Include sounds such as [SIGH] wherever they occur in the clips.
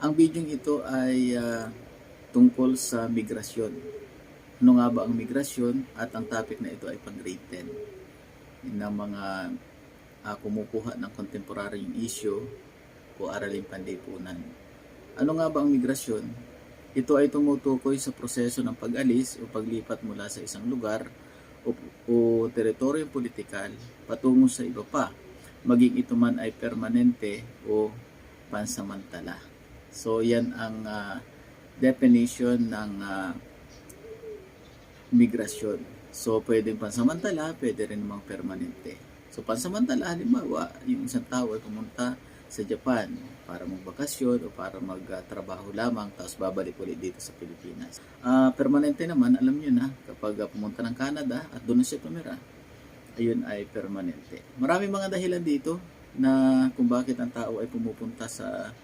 Ang video ito ay ah, tungkol sa migrasyon. Ano nga ba ang migrasyon? At ang topic na ito ay pang grade 10 na mga ah, kumukuha ng contemporary issue o araling panlipunan. Ano nga ba ang migrasyon? Ito ay tumutukoy sa proseso ng pag-alis o paglipat mula sa isang lugar o, o teritoryo politikal patungo sa iba pa, maging ito man ay permanente o pansamantala. So yan ang ah, definition ng ah, migrasyon. So pwedeng pansamantala, pwede rin namang permanente. So pansamantala, halimbawa, yung isang tao ay pumunta sa Japan para magbakasyon o para magtrabaho lamang tapos babalik ulit dito sa Pilipinas. Ah, permanente naman, alam niyo na, kapag pumunta ng Canada at doon siya tumira, ayun ay permanente. Marami mga dahilan dito na kung bakit ang tao ay pumupunta sa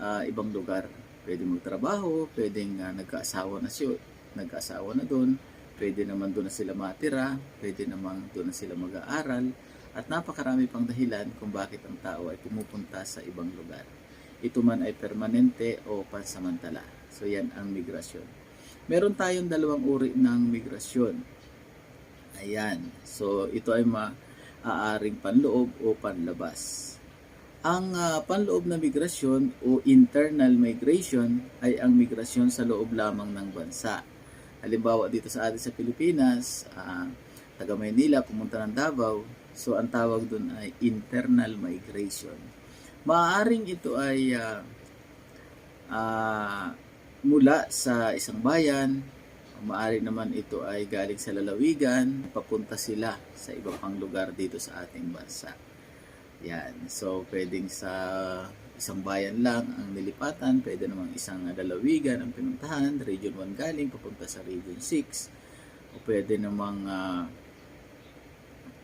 ah, ibang lugar. Pwede magtrabaho, pwedeng ah, nagkaasawa na siya, nagkaasawa na doon, pwede naman doon na sila matira, pwede naman doon na sila mag-aaral, at napakarami pang dahilan kung bakit ang tao ay pumupunta sa ibang lugar. Ito man ay permanente o pansamantala. So yan ang migrasyon. Meron tayong dalawang uri ng migrasyon. Ayan. So ito ay maaaring panloob o panlabas. Ang ah, panloob na migrasyon o internal migration ay ang migrasyon sa loob lamang ng bansa. Halimbawa dito sa atin sa Pilipinas, ah, taga Maynila pumunta ng Davao, so ang tawag doon ay internal migration. Maaaring ito ay ah, ah, mula sa isang bayan, maaari naman ito ay galing sa lalawigan, papunta sila sa iba pang lugar dito sa ating bansa. Yan. So, pwedeng sa isang bayan lang ang nilipatan, pwede namang isang lalawigan ang pinuntahan, Region 1 galing, papunta sa Region 6, o pwede namang ah,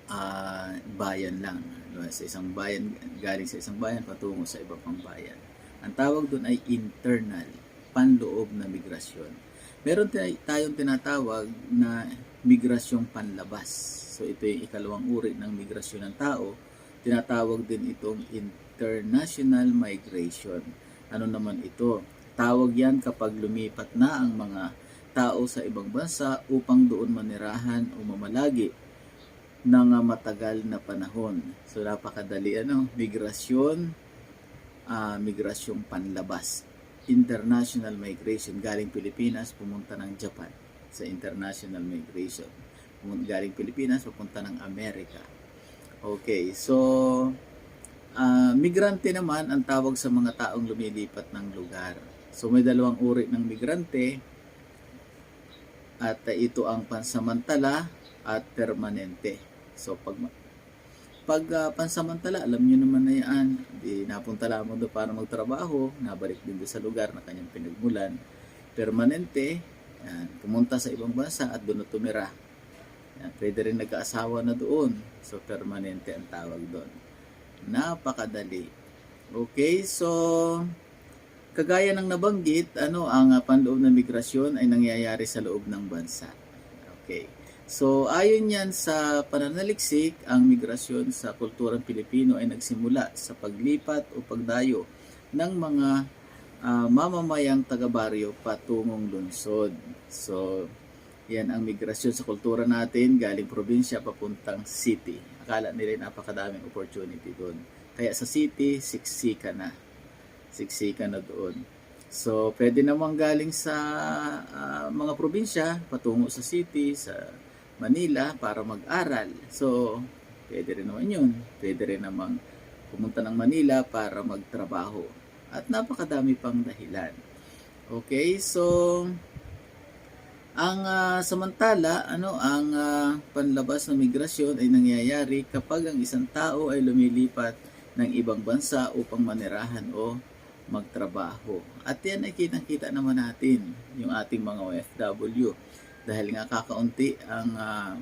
ah, bayan lang. Ano, Sa isang bayan, galing sa isang bayan, patungo sa iba pang bayan. Ang tawag doon ay internal, panloob na migrasyon. Meron tay- tayong tinatawag na migrasyong panlabas. So ito yung ikalawang uri ng migrasyon ng tao. Tinatawag din itong international migration. Ano naman ito? Tawag yan kapag lumipat na ang mga tao sa ibang bansa upang doon manirahan o mamalagi ng matagal na panahon. So napakadali ano, migrasyon, ah, migrasyong panlabas. International migration galing Pilipinas pumunta ng Japan sa international migration. Galing Pilipinas pupunta ng Amerika. Okay, so ah, migrante naman ang tawag sa mga taong lumilipat ng lugar. So may dalawang uri ng migrante at ah, ito ang pansamantala at permanente. So pag pag ah, pansamantala, alam niyo naman na yan, di napunta lamang doon para magtrabaho, nabalik din doon sa lugar na kanyang pinagmulan. Permanente, yan, pumunta sa ibang bansa at doon na tumira. Yan, pwede rin nag-aasawa na doon. So permanente ang tawag doon. Napakadali. Okay, so kagaya ng nabanggit, ano ang panloob na migrasyon ay nangyayari sa loob ng bansa. Okay. So, ayon yan sa pananaliksik, ang migrasyon sa kulturang Pilipino ay nagsimula sa paglipat o pagdayo ng mga ah, mamamayang taga-baryo patungong lungsod. So, yan ang migrasyon sa kultura natin, galing probinsya papuntang city. Akala nila napakadaming opportunity doon. Kaya sa city, siksika na. Siksika na doon. So, pwede namang galing sa ah, mga probinsya patungo sa city, sa Manila para mag-aral. So, pwede rin naman yun. Pwede rin namang pumunta ng Manila para magtrabaho. At napakadami pang dahilan. Okay, so ang ah, samantala, ano, ang ah, panlabas na migrasyon ay nangyayari kapag ang isang tao ay lumilipat ng ibang bansa upang manirahan o magtrabaho. At yan ay kitang-kita naman natin, yung ating mga OFW. Dahil nga kakaunti ang ah,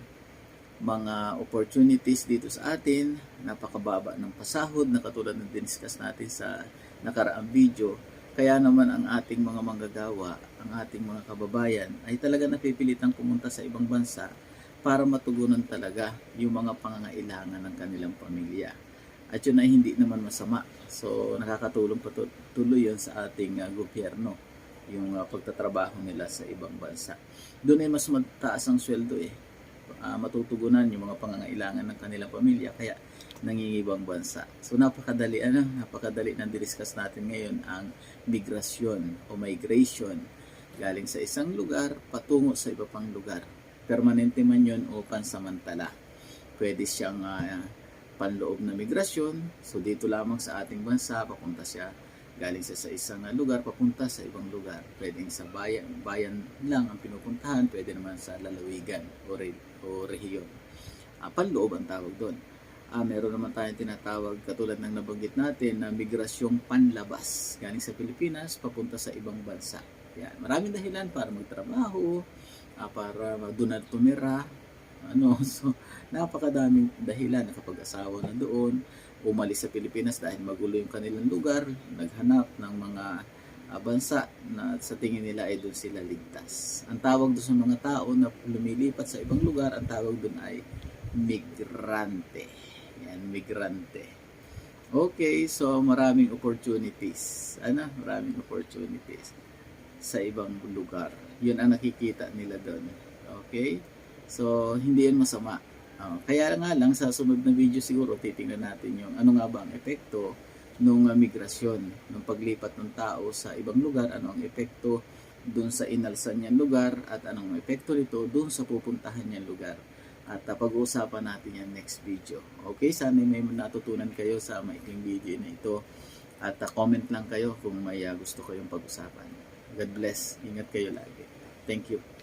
mga opportunities dito sa atin, napakababa ng pasahod na katulad ng diniscuss natin sa nakaraang video. Kaya naman ang ating mga manggagawa, ang ating mga kababayan ay talaga napipilitang pumunta sa ibang bansa para matugunan talaga yung mga pangangailangan ng kanilang pamilya. At yun ay hindi naman masama. So nakakatulong pa tu- tuloy yun sa ating ah, gobyerno yung ah, pagtatrabaho nila sa ibang bansa. Doon ay mas mataas ang sweldo eh. Ah, matutugunan yung mga pangangailangan ng kanilang pamilya kaya nangingibang bansa. So napakadali ano, napakadali na discuss natin ngayon ang migrasyon o migration galing sa isang lugar patungo sa iba pang lugar. Permanente man yun o pansamantala. Pwede siyang ah, panloob na migrasyon. So dito lamang sa ating bansa, papunta siya galing siya sa isang ah, lugar papunta sa ibang lugar. Pwedeng sa bayan, bayan lang ang pinupuntahan, pwede naman sa lalawigan o, re, o rehiyon. Ah, panloob ang tawag doon. Ah, meron naman tayong tinatawag katulad ng nabanggit natin na migrasyong panlabas galing sa Pilipinas papunta sa ibang bansa. Yan. Maraming dahilan para magtrabaho, ah, para doon na tumira, ano, [LAUGHS] so napakadaming dahilan nakapag-asawa na doon, umalis sa Pilipinas dahil magulo yung kanilang lugar, naghanap ng mga ah, bansa na sa tingin nila ay doon sila ligtas. Ang tawag doon sa mga tao na lumilipat sa ibang lugar, ang tawag doon ay migrante. Yan, migrante. Okay, so maraming opportunities. Ano? Maraming opportunities sa ibang lugar. Yun ang nakikita nila doon. Okay? So, hindi yan masama. Oh, kaya nga lang sa sunod na video siguro titingnan natin yung ano nga ba ang epekto nung uh, migrasyon, nung paglipat ng tao sa ibang lugar, ano ang epekto doon sa inalsan niyang lugar at anong epekto nito doon sa pupuntahan niyang lugar. At uh, pag-uusapan natin yan next video. Okay, sana may natutunan kayo sa maikling video na ito. At uh, comment lang kayo kung may uh, gusto kayong pag-usapan. God bless. Ingat kayo lagi. Thank you.